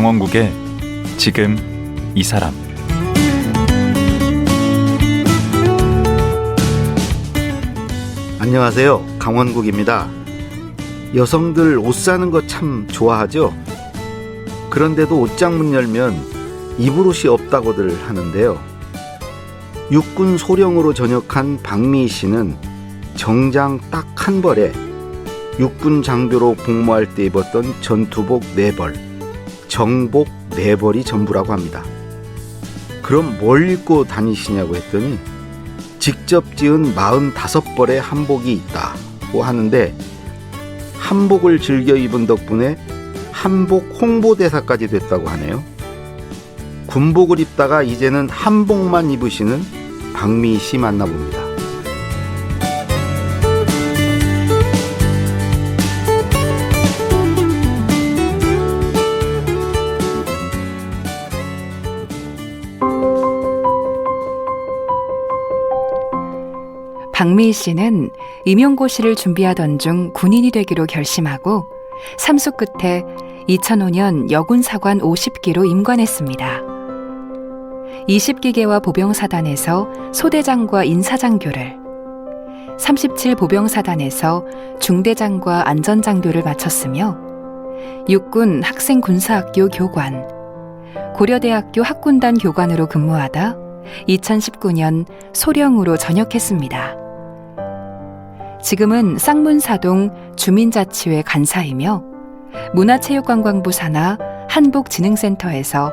강원국의 지금 이 사람 안녕하세요. 강원국입니다. 여성들 옷 사는 거 참 좋아하죠? 그런데도 옷장 문 열면 입을 옷이 없다고들 하는데요. 육군 소령으로 전역한 박미희 씨는 정장 딱 한 벌에 육군 장교로 복무할 때 입었던 전투복 네 벌, 정복 네 벌이 전부라고 합니다. 그럼 뭘 입고 다니시냐고 했더니 직접 지은 45벌의 한복이 있다고 하는데 한복을 즐겨 입은 덕분에 한복 홍보대사까지 됐다고 하네요. 군복을 입다가 이제는 한복만 입으시는 박미희 씨 만나봅니다. 씨는 임용고시를 준비하던 중 군인이 되기로 결심하고 삼수 끝에 2005년 여군사관 50기로 임관했습니다. 20기계와 보병사단에서 소대장과 인사장교를, 37 보병사단에서 중대장과 안전장교를 마쳤으며 육군 학생군사학교 교관, 고려대학교 학군단 교관으로 근무하다 2019년 소령으로 전역했습니다. 지금은 쌍문사동 주민자치회 간사이며 문화체육관광부 산하 한복진흥센터에서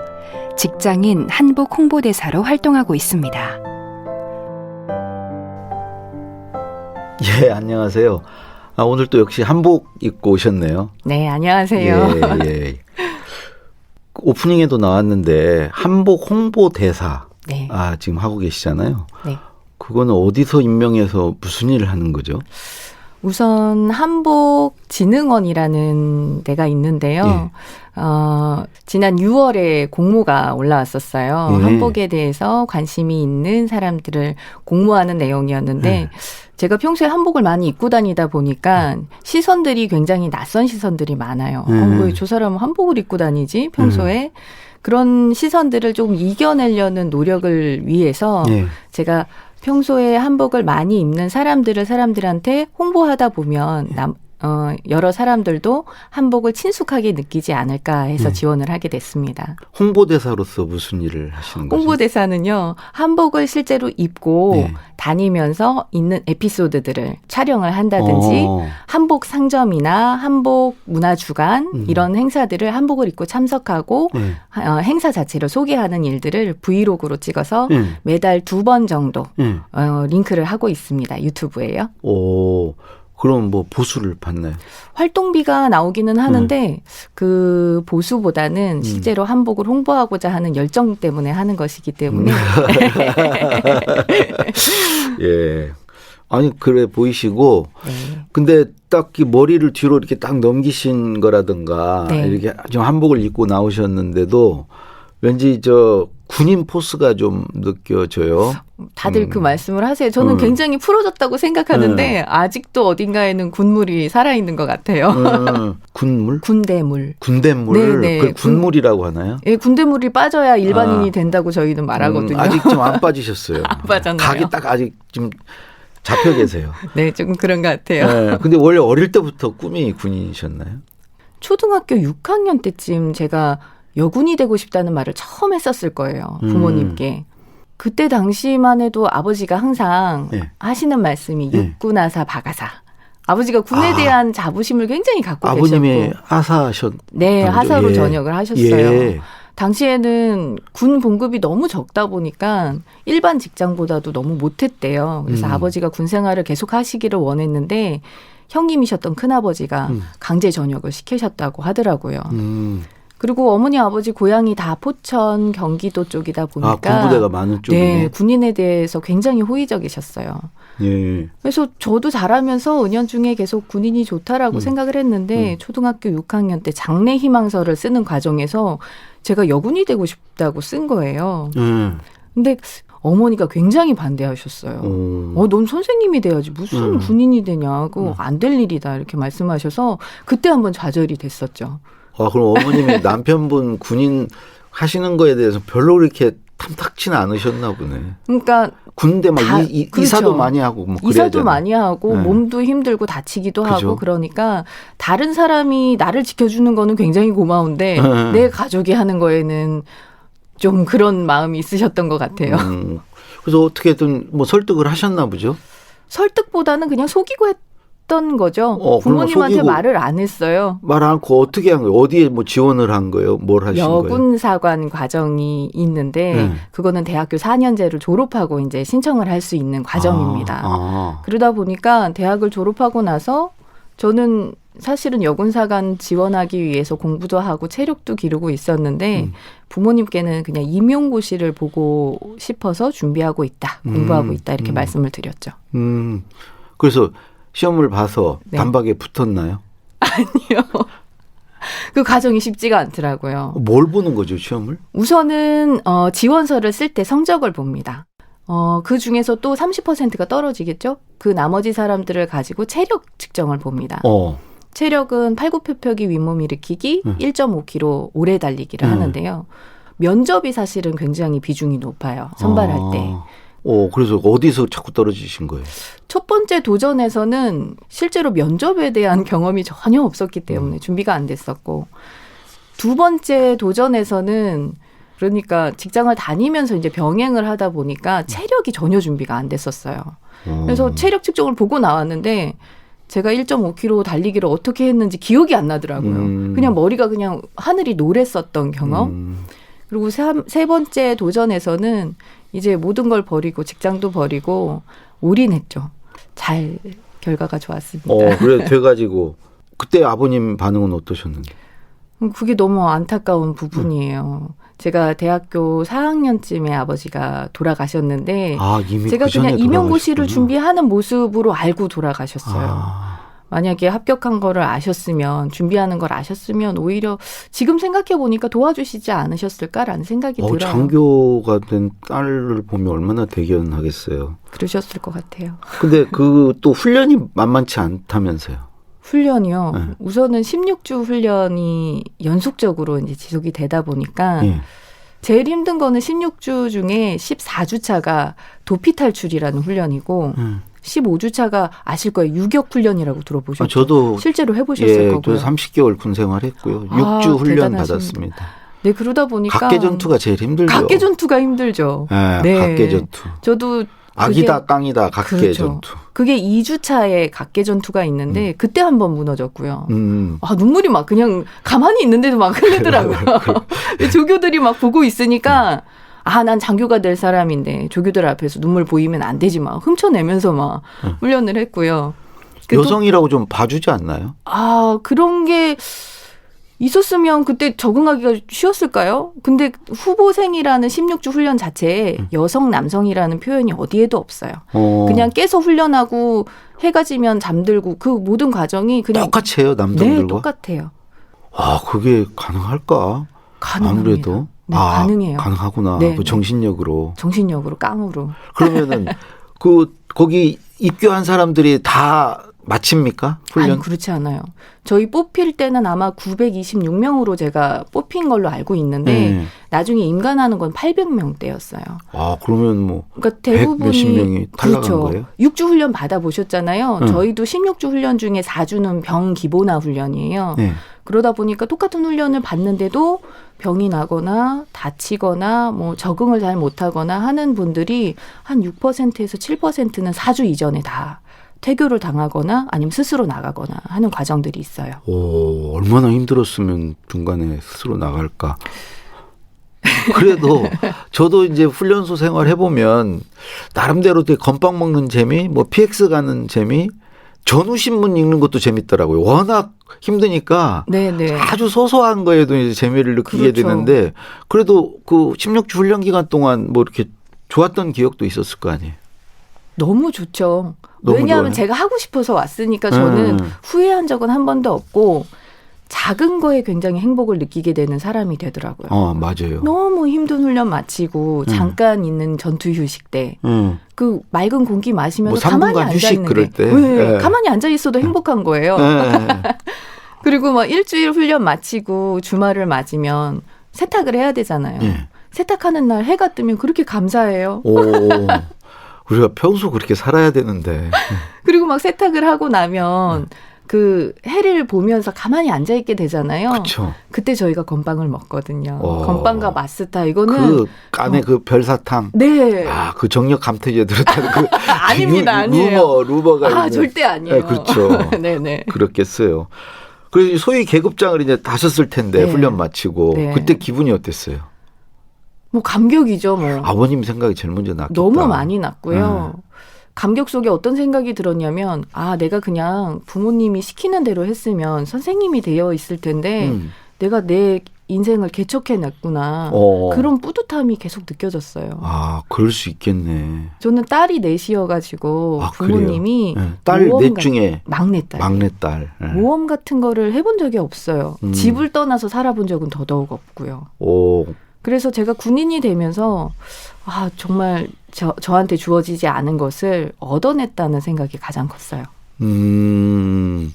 직장인 한복 홍보대사로 활동하고 있습니다. 예, 안녕하세요. 아, 오늘 또 역시 한복 입고 오셨네요. 네, 안녕하세요. 예, 예. 오프닝에도 나왔는데 한복 홍보대사 네. 아, 지금 하고 계시잖아요. 네. 그거는 어디서 임명해서 무슨 일을 하는 거죠? 우선 한복진흥원이라는 데가 있는데요. 예. 어, 지난 6월에 공모가 올라왔었어요. 예. 한복에 대해서 관심이 있는 사람들을 공모하는 내용이었는데 예. 제가 평소에 한복을 많이 입고 다니다 보니까 시선들이 굉장히 낯선 시선들이 많아요. 예. 어, 왜저 사람은 한복을 입고 다니지? 평소에 그런 시선들을 조금 이겨내려는 노력을 위해서 예. 제가 평소에 한복을 많이 입는 사람들을 사람들한테 홍보하다 보면 남, 어, 여러 사람들도 한복을 친숙하게 느끼지 않을까 해서 네. 지원을 하게 됐습니다. 홍보대사로서 무슨 일을 하시는 거죠? 홍보대사는요, 한복을 실제로 입고 네. 다니면서 있는 에피소드들을 촬영을 한다든지 어, 한복 상점이나 한복 문화주간 음. 이런 행사들을 한복을 입고 참석하고 네. 어, 행사 자체를 소개하는 일들을 브이로그로 찍어서 네. 매달 두 번 정도 네. 어, 링크를 하고 있습니다. 유튜브에요. 오, 그럼 뭐 보수를 받나요? 활동비가 나오기는 하는데 음. 그 보수보다는 실제로 한복을 홍보하고자 하는 열정 때문에 하는 것이기 때문에 음. 예. 아니 그래 보이시고 네. 근데 딱히 머리를 뒤로 이렇게 딱 넘기신 거라든가 네. 이렇게 좀 한복을 입고 나오셨는데도 왠지 저 군인 포스가 좀 느껴져요. 다들 음. 그 말씀을 하세요. 저는 음. 굉장히 풀어졌다고 생각하는데 아직도 어딘가에는 군물이 살아있는 것 같아요. 음, 군물? 군대물. 군대물? 네, 네. 그걸 군물이라고 하나요? 예, 군대물이 빠져야 일반인이 아. 된다고 저희는 말하거든요. 음, 아직 좀 안 빠지셨어요. 안 빠졌나요? 각이 딱 아직 좀 잡혀 계세요. 네, 조금 그런 것 같아요. 네, 근데 원래 어릴 때부터 꿈이 군인이셨나요? 초등학교 6학년 때쯤 제가 여군이 되고 싶다는 말을 처음 했었을 거예요. 음. 부모님께. 그때 당시만 해도 아버지가 항상 예. 하시는 말씀이 예. 육군아사 박아사. 아버지가 군에 아. 대한 자부심을 굉장히 갖고 아버님이 계셨고. 하사하셨. 네. 하사로 예. 전역을 하셨어요. 예. 당시에는 군 봉급이 너무 적다 보니까 일반 직장보다도 너무 못했대요. 그래서 음. 아버지가 군 생활을 계속 하시기를 원했는데 형님이셨던 큰아버지가 음. 강제 전역을 시키셨다고 하더라고요. 음. 그리고 어머니 아버지 고향이 다 포천 경기도 쪽이다 보니까 아, 군부대가 많은 쪽이네. 네, 군인에 대해서 굉장히 호의적이셨어요. 예. 그래서 저도 자라면서 은연중에 계속 군인이 좋다라고 음. 생각을 했는데 음. 초등학교 6학년 때 장래 희망서를 쓰는 과정에서 제가 여군이 되고 싶다고 쓴 거예요. 예. 근데 어머니가 굉장히 반대하셨어요. 어. 어, 넌 선생님이 돼야지 무슨 음. 군인이 되냐고 음. 안될 일이다 이렇게 말씀하셔서 그때 한번 좌절이 됐었죠. 아, 그럼 어머님이 남편분 군인 하시는 거에 대해서 별로 그렇게 탐탁치는 않으셨나 보네. 그러니까 군대 막 다- 이, 이, 그렇죠. 이사도 많이 하고 뭐 이사도? 많이 하고 네. 몸도 힘들고 다치기도 그죠. 하고 그러니까 다른 사람이 나를 지켜주는 거는 굉장히 고마운데 네. 내 가족이 하는 거에는 좀 그런 마음이 있으셨던 것 같아요. 음, 그래서 어떻게든 뭐 설득을 하셨나 보죠. 설득보다는 그냥 속이고 했 던 거죠. 어, 부모님한테 말을 안 했어요. 말 않고 어떻게 한 거예요? 어디에 뭐 지원을 한 거예요? 뭘 하신 거예요? 여군사관 과정이 있는데 네. 그거는 대학교 4년제를 졸업하고 이제 신청을 할 수 있는 과정입니다. 아, 아. 그러다 보니까 대학을 졸업하고 나서 저는 사실은 여군사관 지원하기 위해서 공부도 하고 체력도 기르고 있었는데 음. 부모님께는 그냥 임용고시를 보고 싶어서 준비하고 있다, 공부하고 음, 있다 이렇게 음. 말씀을 드렸죠. 음. 그래서 시험을 봐서 네. 단박에 붙었나요? 아니요. 그 과정이 쉽지가 않더라고요. 뭘 보는 거죠, 시험을? 우선은 어, 지원서를 쓸 때 성적을 봅니다. 어, 그 중에서 또 30%가 떨어지겠죠? 그 나머지 사람들을 가지고 체력 측정을 봅니다. 어. 체력은 팔굽혀펴기 윗몸 일으키기 음. 1.5km 오래 달리기를 음. 하는데요. 면접이 사실은 굉장히 비중이 높아요. 선발할 아. 때. 어, 그래서 어디서 자꾸 떨어지신 거예요? 첫 번째 도전에서는 실제로 면접에 대한 경험이 전혀 없었기 때문에 준비가 안 됐었고 두 번째 도전에서는 그러니까 직장을 다니면서 이제 병행을 하다 보니까 체력이 전혀 준비가 안 됐었어요. 어. 그래서 체력 측정을 보고 나왔는데 제가 1.5km 달리기를 어떻게 했는지 기억이 안 나더라고요. 음. 그냥 머리가 그냥 하늘이 노랬었던 경험. 음. 그리고 세, 세 번째 도전에서는 이제 모든 걸 버리고 직장도 버리고 올인했죠. 잘 결과가 좋았습니다. 어, 그래 돼가지고 그때 아버님 반응은 어떠셨는데? 음, 그게 너무 안타까운 부분이에요. 제가 대학교 4학년쯤에 아버지가 돌아가셨는데 아 제가 그 그냥 임용고시를. 준비하는 모습으로 알고 돌아가셨어요. 아, 만약에 합격한 거를 아셨으면 준비하는 걸 아셨으면 오히려 지금 생각해 보니까 도와주시지 않으셨을까라는 생각이 어, 들어요. 장교가 된 딸을 보면 얼마나 대견하겠어요. 그러셨을 것 같아요. 근데 그 또 훈련이 만만치 않다면서요. 훈련이요. 네. 우선은 16주 훈련이 연속적으로 이제 지속이 되다 보니까 예. 제일 힘든 거는 16주 중에 14주 차가 도피 탈출이라는 훈련이고 음. 15주 차가 아실 거예요. 유격 훈련이라고 들어보셨죠? 아, 저도 실제로 해보셨을 예, 거고요. 저 30개월 군 생활했고요. 아, 6주 훈련 대단하십니다. 받았습니다. 네 그러다 보니까 각계 전투가 제일 힘들죠. 각계 전투가 힘들죠. 예, 네. 각계 전투. 저도 악이다 깡이다 각계 그렇죠. 전투. 그게 2주 차에 각계 전투가 있는데 그때 한 번 무너졌고요. 음. 아, 눈물이 막 그냥 가만히 있는데도 막 흐르더라고요. 조교들이 막 보고 있으니까 아, 난 장교가 될 사람인데 조교들 앞에서 눈물 보이면 안 되지 막 훔쳐내면서 막 음. 훈련을 했고요. 그 또- 여성이라고 좀 봐주지 않나요? 아, 그런 게 있었으면 그때 적응하기가 쉬웠을까요? 근데 후보생이라는 16주 훈련 자체에 음. 여성, 남성이라는 표현이 어디에도 없어요. 어, 그냥 깨서 훈련하고 해가 지면 잠들고 그 모든 과정이 그냥 똑같이 해요 네, 남성들과. 똑같아요. 아 그게 가능할까? 가능합니다. 아무래도 네, 아, 가능해요. 가능하구나. 네, 그 네. 정신력으로. 정신력으로 깡으로. 그러면은 그 거기 입교한 사람들이 다 마칩니까? 훈련? 아니 그렇지 않아요. 저희 뽑힐 때는 아마 926명으로 제가 뽑힌 걸로 알고 있는데 네. 나중에 임관하는 건 800명대였어요. 아 그러면 뭐 그러니까 백 대부분이 몇십 명이 탈락한 그렇죠. 거예요? 6주 훈련 받아 보셨잖아요. 응. 저희도 16주 훈련 중에 4주는 병 기본화 훈련이에요. 네. 그러다 보니까 똑같은 훈련을 받는데도 병이 나거나 다치거나 뭐 적응을 잘 못하거나 하는 분들이 한 6%에서 7%는 4주 이전에 다 퇴교를 당하거나 아니면 스스로 나가거나 하는 과정들이 있어요. 오 얼마나 힘들었으면 중간에 스스로 나갈까. 그래도 저도 이제 훈련소 생활 해보면 나름대로 되게 건빵 먹는 재미, 뭐 PX 가는 재미, 전후 신문 읽는 것도 재밌더라고요. 워낙 힘드니까 네네. 아주 소소한 거에도 이제 재미를 느끼게 그렇죠. 되는데 그래도 그 16주 훈련 기간 동안 뭐 이렇게 좋았던 기억도 있었을 거 아니에요. 너무 좋죠. 너무 왜냐하면 좋아요. 제가 하고 싶어서 왔으니까 저는 음. 후회한 적은 한 번도 없고 작은 거에 굉장히 행복을 느끼게 되는 사람이 되더라고요. 어 맞아요. 너무 힘든 훈련 마치고 음. 잠깐 있는 전투 휴식 때 음. 그 맑은 공기 마시면서 뭐 가만히 3분간 앉아 있는 게 때. 네, 예. 가만히 앉아 있어도 행복한 거예요. 예. 그리고 막 일주일 훈련 마치고 주말을 맞으면 세탁을 해야 되잖아요. 예. 세탁하는 날 해가 뜨면 그렇게 감사해요. 오. 우리가 평소 그렇게 살아야 되는데. 그리고 막 세탁을 하고 나면 그 해를 보면서 가만히 앉아 있게 되잖아요. 그렇죠. 그때 저희가 건빵을 먹거든요. 오. 건빵과 마스타 이거는 그 안에 그 별사탕. 네. 아, 그 정력 감퇴제 들었다는 그 아닙니다, 루- 아니에요. 루머, 루머가 아, 있는. 절대 아니에요. 네, 그렇죠. 네네. 그렇겠어요. 그래서 소위 계급장을 이제 다셨을 텐데 네. 훈련 마치고 네. 그때 기분이 어땠어요? 뭐 감격이죠, 뭐. 아버님 생각이 제일 먼저 났겠다. 너무 많이 났고요. 네. 감격 속에 어떤 생각이 들었냐면, 아, 내가 그냥 부모님이 시키는 대로 했으면 선생님이 되어 있을 텐데, 음. 내가 내 인생을 개척해냈구나. 어. 그런 뿌듯함이 계속 느껴졌어요. 아, 그럴 수 있겠네. 저는 딸이 넷이어가지고 아, 부모님이 네. 딸 모험 넷 같- 중에 막내딸. 막내딸. 네. 모험 같은 거를 해본 적이 없어요. 음. 집을 떠나서 살아본 적은 더더욱 없고요. 오, 그래서 제가 군인이 되면서 아 정말 저, 저한테 주어지지 않은 것을 얻어냈다는 생각이 가장 컸어요. 음.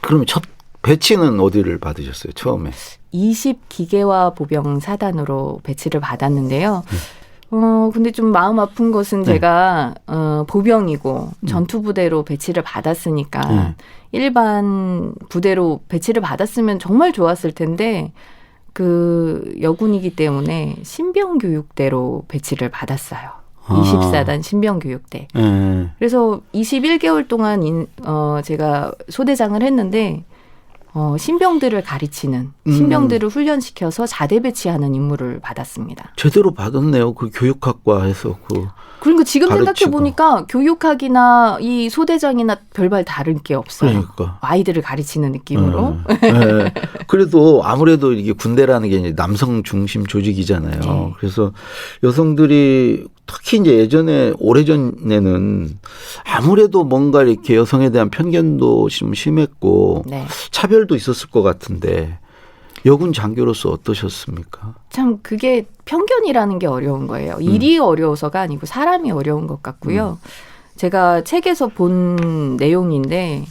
그러면 첫 배치는 어디를 받으셨어요? 처음에. 20 기계화 보병 사단으로 배치를 받았는데요. 어 근데 좀 마음 아픈 것은 네. 제가 어 보병이고 음. 전투 부대로 배치를 받았으니까 네. 일반 부대로 배치를 받았으면 정말 좋았을 텐데 그 여군이기 때문에 신병 교육대로 배치를 받았어요. 아. 24단 신병 교육대. 예. 그래서 21개월 동안 인, 어, 제가 소대장을 했는데 어, 신병들을 가르치는 음. 신병들을 훈련시켜서 자대 배치하는 임무를 받았습니다. 제대로 받았네요. 그 교육학과에서 그. 그러니까 지금 생각해. 보니까 교육학이나 이 소대장이나 별반 다른 게 없어요. 그러니까. 아이들을 가르치는 느낌으로. 예. 예. 그래도 아무래도 이게 군대라는 게 이제 남성 중심 조직이잖아요. 네. 그래서 여성들이 특히 이제 예전에 오래전에는 아무래도 뭔가 이렇게 여성에 대한 편견도 좀 심했고 네. 차별도 있었을 것 같은데 여군 장교로서 어떠셨습니까? 참 그게 편견이라는 게 어려운 거예요. 일이 어려워서가 아니고 사람이 어려운 것 같고요. 제가 책에서 본 내용인데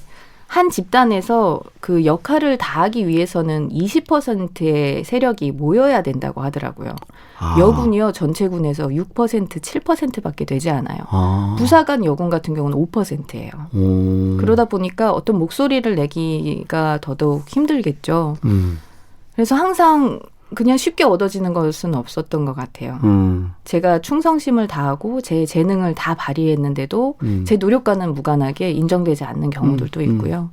한 집단에서 그 역할을 다하기 위해서는 20%의 세력이 모여야 된다고 하더라고요. 아. 여군이요 전체 군에서 6% 7%밖에 되지 않아요. 아. 부사관 여군 같은 경우는 5%예요. 음. 그러다 보니까 어떤 목소리를 내기가 더더욱 힘들겠죠. 음. 그래서 항상 그냥 쉽게 얻어지는 것은 없었던 것 같아요. 음. 제가 충성심을 다하고 제 재능을 다 발휘했는데도 음. 제 노력과는 무관하게 인정되지 않는 경우들도 음, 음. 있고요.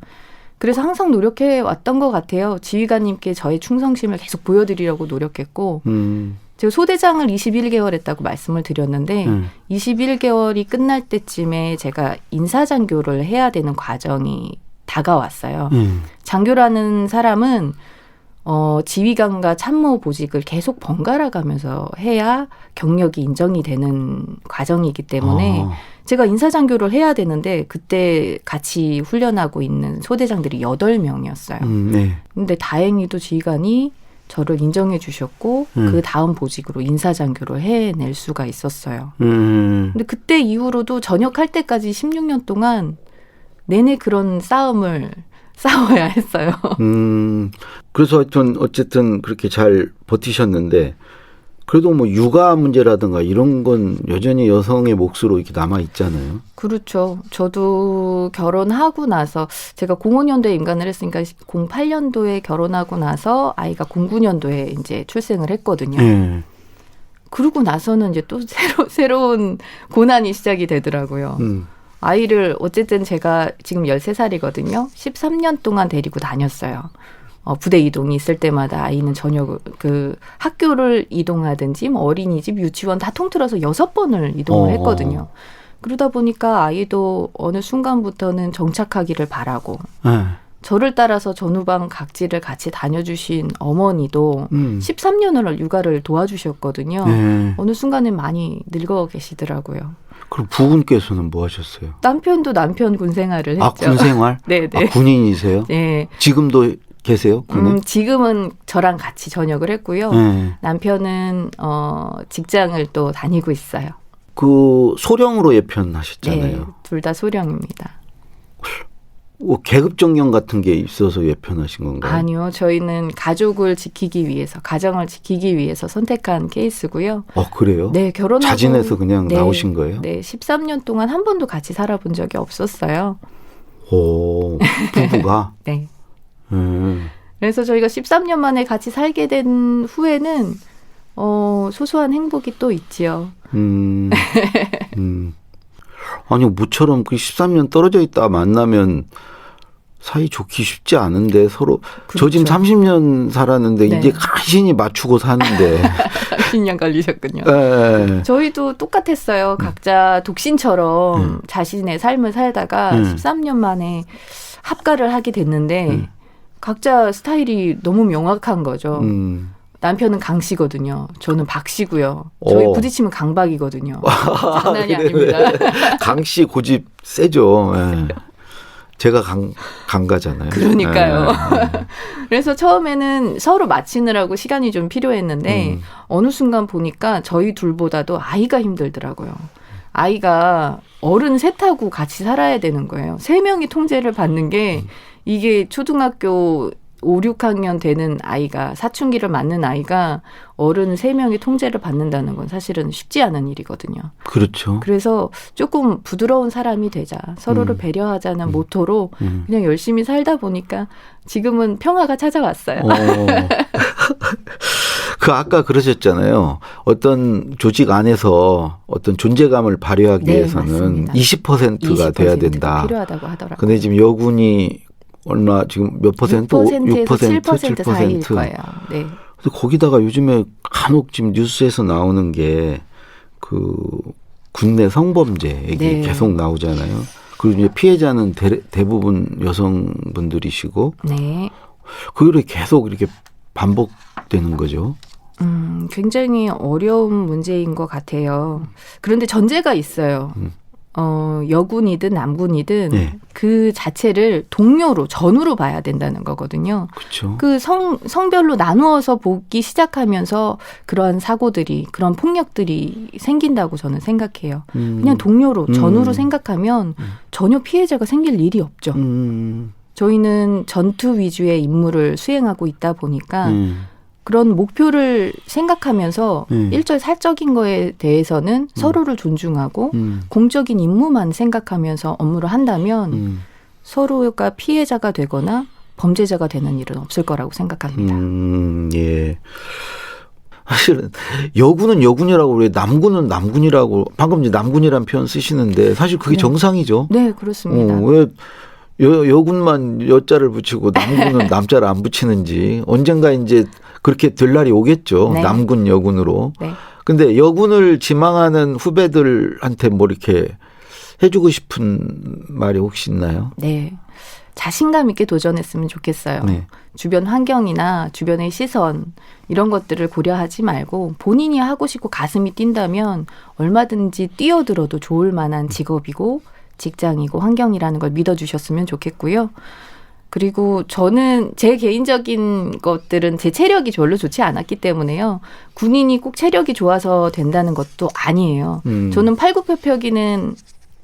그래서 항상 노력해 왔던 것 같아요. 지휘관님께 저의 충성심을 계속 보여드리려고 노력했고, 음. 제가 소대장을 21개월 했다고 말씀을 드렸는데, 음. 21개월이 끝날 때쯤에 제가 인사장교를 해야 되는 과정이 다가왔어요. 음. 장교라는 사람은 어, 지휘관과 참모 보직을 계속 번갈아 가면서 해야 경력이 인정이 되는 과정이기 때문에 아. 제가 인사장교를 해야 되는데 그때 같이 훈련하고 있는 소대장들이 여덟 명이었어요 음, 네. 근데 다행히도 지휘관이 저를 인정해 주셨고 음. 그 다음 보직으로 인사장교를 해낼 수가 있었어요. 음. 근데 그때 이후로도 전역할 때까지 16년 동안 내내 그런 싸움을 싸워야 했어요. 음, 그래서 하여튼 어쨌든 그렇게 잘 버티셨는데 그래도 뭐 육아 문제라든가 이런 건 여전히 여성의 몫으로 이렇게 남아 있잖아요. 그렇죠. 저도 결혼하고 나서 제가 05년도에 임관을 했으니까 08년도에 결혼하고 나서 아이가 09년도에 이제 출생을 했거든요. 예. 그러고 나서는 이제 또 새로 새로운 고난이 시작이 되더라고요. 음. 아이를 어쨌든 제가 지금 13살이거든요. 13년 동안 데리고 다녔어요. 어, 부대 이동이 있을 때마다 아이는 저녁 그 학교를 이동하든지 뭐 어린이집, 유치원 다 통틀어서 여섯 번을 이동을 어. 했거든요. 그러다 보니까 아이도 어느 순간부터는 정착하기를 바라고 예. 저를 따라서 전후방 각지를 같이 다녀주신 어머니도 음. 13년을 육아를 도와주셨거든요. 예. 어느 순간에 많이 늙어 계시더라고요. 그럼 부군께서는 뭐 하셨어요? 남편도 남편 군 생활을 했죠. 아, 군 생활? 네, 네. 아, 군인이세요? 네. 지금도 계세요? 군에? 음, 지금은 저랑 같이 전역을 했고요. 예. 남편은 어 직장을 또 다니고 있어요. 그 소령으로 예편하셨잖아요. 네, 둘 다 소령입니다. 뭐 계급 정령 같은 게 있어서 예편하신 건가요? 아니요. 저희는 가족을 지키기 위해서, 가정을 지키기 위해서 선택한 케이스고요. 어 그래요? 네, 결혼하고 자진해서 그냥 네, 나오신 거예요? 네, 13년 동안 한 번도 같이 살아본 적이 없었어요. 오 부부가. 네. 음. 그래서 저희가 13년 만에 같이 살게 된 후에는 어, 소소한 행복이 또 있지요. 음. 음. 아니 모처럼 그 13년 떨어져 있다 만나면 사이 좋기 쉽지 않은데 서로 저 지금 그렇죠. 30년 살았는데 네. 이제 간신히 맞추고 사는데 10년 걸리셨군요. 예. 저희도 똑같았어요. 각자 독신처럼 음. 자신의 삶을 살다가 음. 13년 만에 합가를 하게 됐는데 음. 각자 스타일이 너무 명확한 거죠. 음. 남편은 강 씨거든요. 저는 박 씨고요. 저희 어. 부딪히면 강박이거든요. 장난이 그래, 아닙니다. 강 씨 고집 세죠. 예. 제가 강 강가잖아요. 그러니까요. 예. 그래서 처음에는 서로 맞히느라고 시간이 좀 필요했는데 음. 어느 순간 보니까 저희 둘보다도 아이가 힘들더라고요. 아이가 어른 셋하고 같이 살아야 되는 거예요. 세 명이 통제를 받는 게 이게 초등학교 5, 6학년 되는 아이가 사춘기를 맞는 아이가 어른 세 명이 통제를 받는다는 건 사실은 쉽지 않은 일이거든요. 그렇죠. 그래서 조금 부드러운 사람이 되자 서로를 음. 배려하자는 모토로 음. 그냥 열심히 살다 보니까 지금은 평화가 찾아왔어요. 어. 그 아까 그러셨잖아요. 어떤 조직 안에서 어떤 존재감을 발휘하기 네, 위해서는 맞습니다. 20%가 돼야 20% 된다. 필요하다고 하더라고요. 근데 지금 여군이 얼마 지금 몇 퍼센트? 6%에서 6%, 7% 사이일 거예요. 네. 그래서 거기다가 요즘에 간혹 지금 뉴스에서 나오는 게 그 국내 성범죄 얘기 네. 계속 나오잖아요. 그리고 이제 피해자는 대, 대부분 여성분들이시고 네. 그게 계속 이렇게 반복되는 거죠. 음, 굉장히 어려운 문제인 것 같아요. 그런데 전제가 있어요. 음. 어, 여군이든 남군이든 네. 그 자체를 동료로, 전우로 봐야 된다는 거거든요. 그렇죠. 그 성, 성별로 나누어서 보기 시작하면서 그러한 사고들이, 그런 폭력들이 생긴다고 저는 생각해요. 음. 그냥 동료로, 음. 전우로 생각하면 전혀 피해자가 생길 일이 없죠. 음. 저희는 전투 위주의 임무를 수행하고 있다 보니까 음. 그런 목표를 생각하면서 음. 일절살적인 거에 대해서는 서로를 존중하고 음. 공적인 임무만 생각하면서 업무를 한다면 음. 서로가 피해자가 되거나 범죄자가 되는 일은 없을 거라고 생각합니다. 음, 예. 사실은 여군은 여군이라고 그래 남군은 남군이라고 방금 이제 남군이라는 표현 쓰시는데 사실 그게 네. 정상이죠. 네, 그렇습니다. 어, 왜 여, 여군만 여자를 붙이고 남군은 남자를 안 붙이는지 언젠가 이제 그렇게 될 날이 오겠죠. 네. 남군 여군으로. 네. 근데 여군을 지망하는 후배들한테 뭐 이렇게 해주고 싶은 말이 혹시 있나요? 네. 자신감 있게 도전했으면 좋겠어요. 네. 주변 환경이나 주변의 시선 이런 것들을 고려하지 말고 본인이 하고 싶고 가슴이 뛴다면 얼마든지 뛰어들어도 좋을 만한 직업이고 직장이고 환경이라는 걸 믿어주셨으면 좋겠고요. 그리고 저는 제 개인적인 것들은 제 체력이 별로 좋지 않았기 때문에요. 군인이 꼭 체력이 좋아서 된다는 것도 아니에요. 음. 저는 팔굽혀펴기는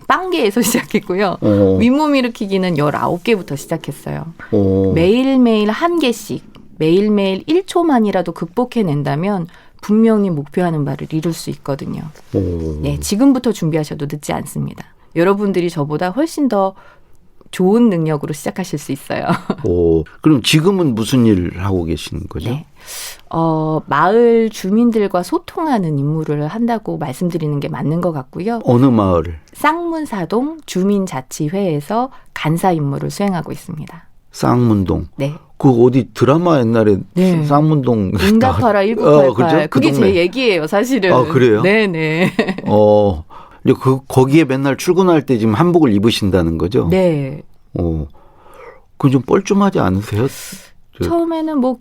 빵개에서 시작했고요. 어, 윗몸 일으키기는 19개부터 시작했어요. 어. 매일매일 한 개씩, 매일매일 1초만이라도 극복해낸다면 분명히 목표하는 바를 이룰 수 있거든요. 어. 네, 지금부터 준비하셔도 늦지 않습니다. 여러분들이 저보다 훨씬 더 좋은 능력으로 시작하실 수 있어요. 오, 그럼 지금은 무슨 일 하고 계신 거죠? 네. 어, 마을 주민들과 소통하는 임무를 한다고 말씀드리는 게 맞는 것 같고요. 어느 마을? 쌍문사동 주민자치회에서 간사 임무를 수행하고 있습니다. 쌍문동. 네. 그 어디 드라마 옛날에 네. 쌍문동 응답하라 나- 1988. 어, 그죠? 그 그게 제 동네. 얘기예요, 사실은. 아, 그래요? 네 네. 어, 근데 그 거기에 맨날 출근할 때 지금 한복을 입으신다는 거죠? 네. 어, 그건 좀 뻘쭘하지 않으세요? 저- 처음에는 뭐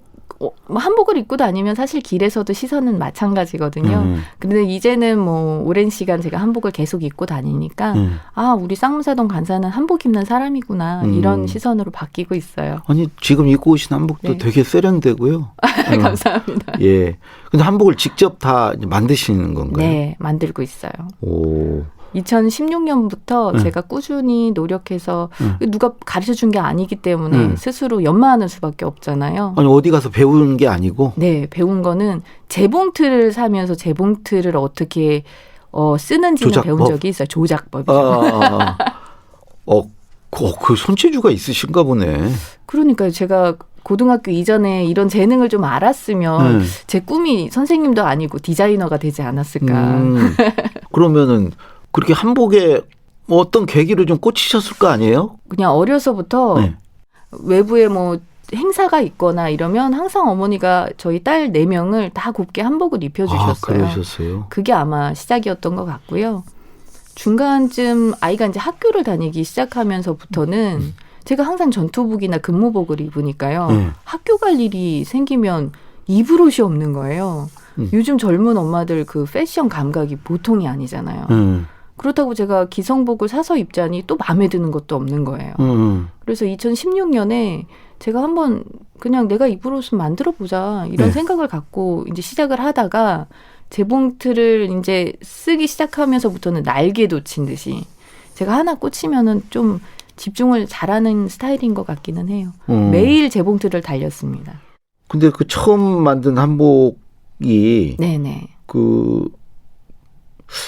한복을 입고 다니면 사실 길에서도 시선은 마찬가지거든요. 음, 근데 이제는 뭐 오랜 시간 제가 한복을 계속 입고 다니니까 음. 아 우리 쌍무사동 간사는 한복 입는 사람이구나 음. 이런 시선으로 바뀌고 있어요. 아니 지금 입고 오신 한복도 네. 되게 세련되고요. 어, 감사합니다. 예. 근데 한복을 직접 다 만드시는 건가요? 네 만들고 있어요. 오. 2016년부터 네. 제가 꾸준히 노력해서 네. 누가 가르쳐 준 게 아니기 때문에 네. 스스로 연마하는 수밖에 없잖아요. 아니 어디 가서 배우는 게 아니고 네, 배운 거는 재봉틀을 사면서 재봉틀을 어떻게 어, 쓰는지는 조작법? 배운 적이 있어요. 조작법이죠. 아, 어, 그, 그 손재주가 있으신가 보네. 그러니까요. 제가 고등학교 이전에 이런 재능을 좀 알았으면 네. 제 꿈이 선생님도 아니고 디자이너가 되지 않았을까. 음, 그러면은 그렇게 한복에 뭐 어떤 계기로 좀 꽂히셨을 거 아니에요? 그냥 어려서부터 네. 외부에 뭐 행사가 있거나 이러면 항상 어머니가 저희 딸 네명을다 곱게 한복을 아, 입혀주셨어요. 그러셨어요. 그게 아마 시작이었던 것 같고요. 중간쯤 아이가 이제 학교를 다니기 시작하면서부터는 제가 항상 전투복이나 근무복을 입으니까요. 네. 학교 갈 일이 생기면 입을 옷이 없는 거예요. 음. 요즘 젊은 엄마들 그 패션 감각이 보통이 아니잖아요. 음, 그렇다고 제가 기성복을 사서 입자니 또 마음에 드는 것도 없는 거예요. 음, 그래서 2016년에 제가 한번 그냥 내가 입을 옷을 만들어 보자 이런 네. 생각을 갖고 이제 시작을 하다가 재봉틀을 이제 쓰기 시작하면서부터는 날개 돋친 듯이 제가 하나 꽂히면은 좀 집중을 잘하는 스타일인 것 같기는 해요. 음. 매일 재봉틀을 달렸습니다. 근데 그 처음 만든 한복이 네네. 그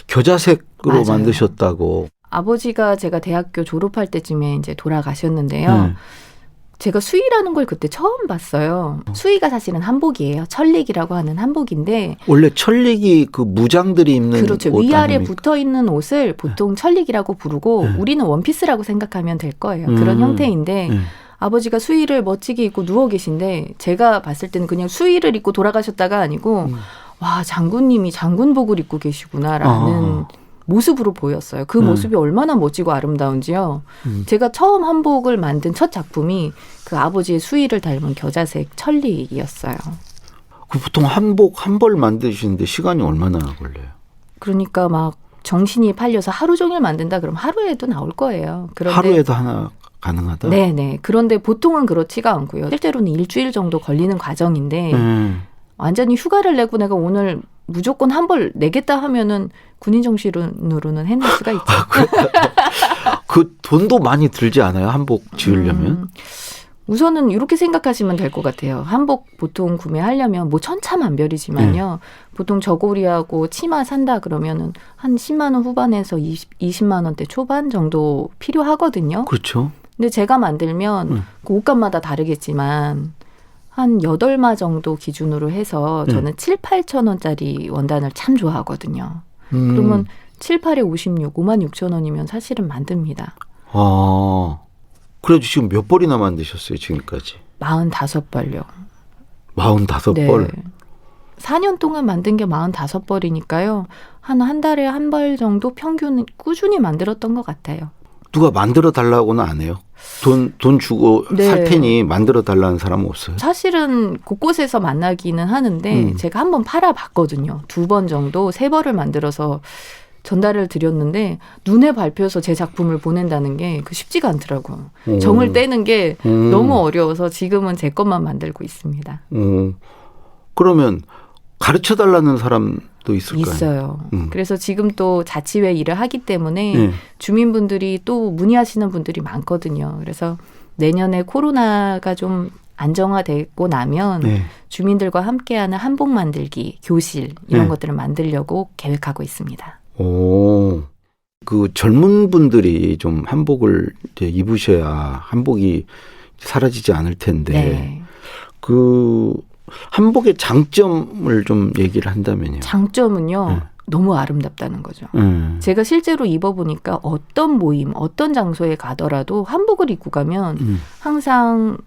겨자색 으로. 만드셨다고. 아버지가 제가 대학교 졸업할 때쯤에 이제 돌아가셨는데요. 네. 제가 수의라는 걸 그때 처음 봤어요. 수의가 사실은 한복이에요. 천릭이라고 하는 한복인데 원래 천릭이 그 무장들이 입는 그렇죠. 옷 위아래 아닙니까? 붙어 있는 옷을 보통 천릭이라고 부르고 네. 우리는 원피스라고 생각하면 될 거예요. 그런 음. 형태인데 네. 아버지가 수의를 멋지게 입고 누워 계신데 제가 봤을 때는 그냥 수의를 입고 돌아가셨다가 아니고 음. 와 장군님이 장군복을 입고 계시구나라는 아. 모습으로 보였어요. 그 음. 모습이 얼마나 멋지고 아름다운지요. 음. 제가 처음 한복을 만든 첫 작품이 그 아버지의 수의를 닮은 겨자색 천릭이었어요. 그 보통 한복 한 벌 만드시는데 시간이 얼마나 걸려요? 그러니까 막 정신이 팔려서 하루 종일 만든다 그러면 하루에도 나올 거예요. 그런데 하루에도 하나 가능하다? 네 네. 그런데 보통은 그렇지가 않고요. 실제로는 일주일 정도 걸리는 과정인데 음. 완전히 휴가를 내고 내가 오늘 무조건 한 벌 내겠다 하면은 군인 정신으로는 해낼 수가 있죠. 그 돈도 많이 들지 않아요? 한복 지으려면? 음, 우선은 이렇게 생각하시면 될 것 같아요. 한복 보통 구매하려면 뭐 천차만별이지만요. 네. 보통 저고리하고 치마 산다 그러면은 한 10만 원 후반에서 20, 20만 원대 초반 정도 필요하거든요. 그렇죠. 근데 제가 만들면 음. 그 옷감마다 다르겠지만 한 여덟 마 정도 기준으로 해서 음. 저는 칠, 8천 원짜리 원단을 참 좋아하거든요. 음. 그러면 칠, 8에 56, 5만 6천 원이면 사실은 만듭니다. 아. 그래도 지금 몇 벌이나 만드셨어요, 지금까지? 45벌요. 45벌. 4년 동안 만든 게 45벌이니까요. 한 한 달에 한 벌 정도 평균 꾸준히 만들었던 것 같아요. 누가 만들어 달라고는 안 해요. 돈, 돈 주고 네. 살 테니 만들어 달라는 사람은 없어요. 사실은 곳곳에서 만나기는 하는데 음. 제가 한 번 팔아 봤거든요. 두 번 정도 세 벌을 만들어서 전달을 드렸는데 눈에 밟혀서 제 작품을 보낸다는 게 그 쉽지가 않더라고요. 오. 정을 떼는 게 음. 너무 어려워서 지금은 제 것만 만들고 있습니다. 어. 그러면 가르쳐 달라는 사람 도 있을까요? 있어요. 음. 그래서 지금 또 자치회 일을 하기 때문에 네. 주민분들이 또 문의하시는 분들이 많거든요. 그래서 내년에 코로나가 좀 안정화되고 나면 네. 주민들과 함께하는 한복 만들기 교실 이런 네. 것들을 만들려고 계획하고 있습니다. 오. 그 젊은 분들이 좀 한복을 입으셔야 한복이 사라지지 않을 텐데 네. 그 한복의 장점을 좀 얘기를 한다면요. 장점은요. 네. 너무 아름답다는 거죠. 음. 제가 실제로 입어보니까 어떤 모임, 어떤 장소에 가더라도 한복을 입고 가면 음. 항상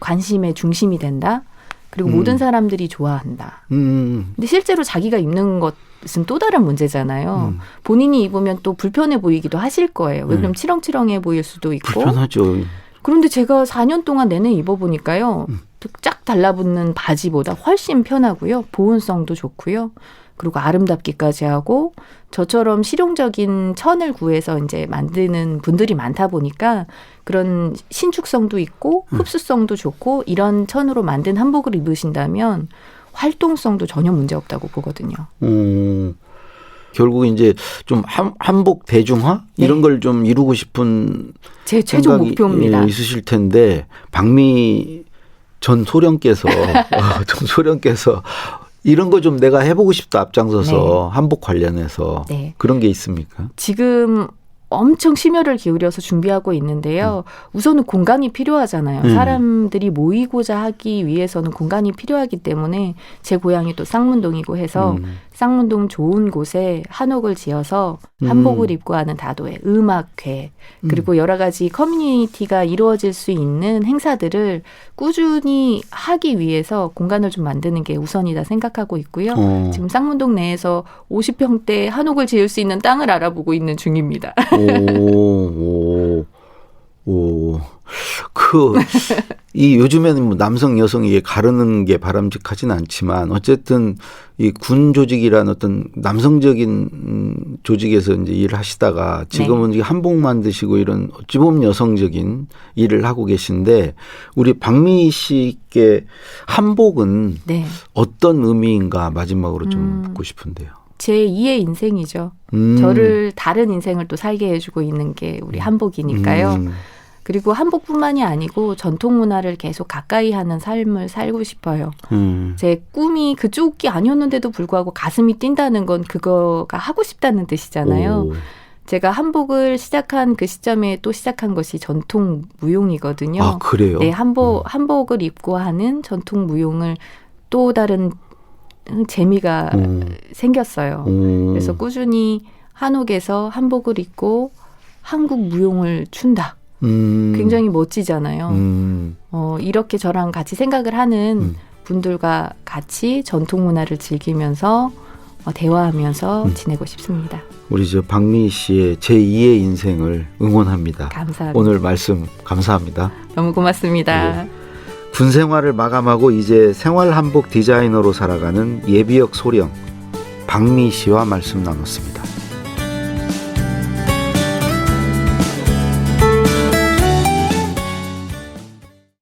관심의 중심이 된다. 그리고 음. 모든 사람들이 좋아한다. 음. 근데 실제로 자기가 입는 것은 또 다른 문제잖아요. 음. 본인이 입으면 또 불편해 보이기도 하실 거예요. 왜 그러면 음. 치렁치렁해 보일 수도 있고. 불편하죠. 그런데 제가 4년 동안 내내 입어보니까요. 음. 쫙 달라붙는 바지보다 훨씬 편하고요. 보온성도 좋고요. 그리고 아름답기까지 하고 저처럼 실용적인 천을 구해서 이제 만드는 분들이 많다 보니까 그런 신축성도 있고 음. 흡수성도 좋고 이런 천으로 만든 한복을 입으신다면 활동성도 전혀 문제 없다고 보거든요. 음. 결국 이제 좀 한, 한복 대중화 이런 네. 걸좀 이루고 싶은 제 최종 목표입니다. 예, 있으실 텐데 박미 전 소령께서 어, 전 소령께서 이런 거 좀 내가 해보고 싶다 앞장서서 한복 관련해서 네. 그런 게 있습니까? 지금 엄청 심혈을 기울여서 준비하고 있는데요. 우선은 공간이 필요하잖아요. 음. 사람들이 모이고자 하기 위해서는 공간이 필요하기 때문에 제 고향이 또 쌍문동이고 해서 음. 쌍문동 좋은 곳에 한옥을 지어서 음. 한복을 입고 하는 다도회, 음악회, 그리고 여러 가지 커뮤니티가 이루어질 수 있는 행사들을 꾸준히 하기 위해서 공간을 좀 만드는 게 우선이다 생각하고 있고요. 어. 지금 쌍문동 내에서 50평대 한옥을 지을 수 있는 땅을 알아보고 있는 중입니다. 오, 오, 오. 그, 이 요즘에는 뭐 남성, 여성 이게 가르는 게 바람직하진 않지만 어쨌든 이 군 조직이라는 어떤 남성적인 음, 조직에서 이제 일을 하시다가 지금은 네. 한복 만드시고 이런 어찌 보면 여성적인 일을 하고 계신데 우리 박미 씨께 한복은 네. 어떤 의미인가 마지막으로 좀 음. 묻고 싶은데요. 제 2의 인생이죠. 음. 저를 다른 인생을 또 살게 해주고 있는 게 우리 한복이니까요. 음. 그리고 한복뿐만이 아니고 전통 문화를 계속 가까이 하는 삶을 살고 싶어요. 음. 제 꿈이 그쪽이 아니었는데도 불구하고 가슴이 뛴다는 건 그거가 하고 싶다는 뜻이잖아요. 오. 제가 한복을 시작한 그 시점에 또 시작한 것이 전통 무용이거든요. 아 그래요? 네, 한복 한복을 입고 하는 전통 무용을 또 다른 재미가 음. 생겼어요. 음. 그래서 꾸준히 한옥에서 한복을 입고 한국 무용을 춘다. 음. 굉장히 멋지잖아요. 음. 어, 이렇게 저랑 같이 생각을 하는 음. 분들과 같이 전통 문화를 즐기면서 어, 대화하면서 음. 지내고 싶습니다. 우리 저 박미 씨의 제 2의 인생을 응원합니다. 감사합니다. 오늘 말씀 감사합니다. 너무 고맙습니다. 네. 군 생활을 마감하고 이제 생활 한복 디자이너로 살아가는 예비역 소령 박미 씨와 말씀 나눴습니다.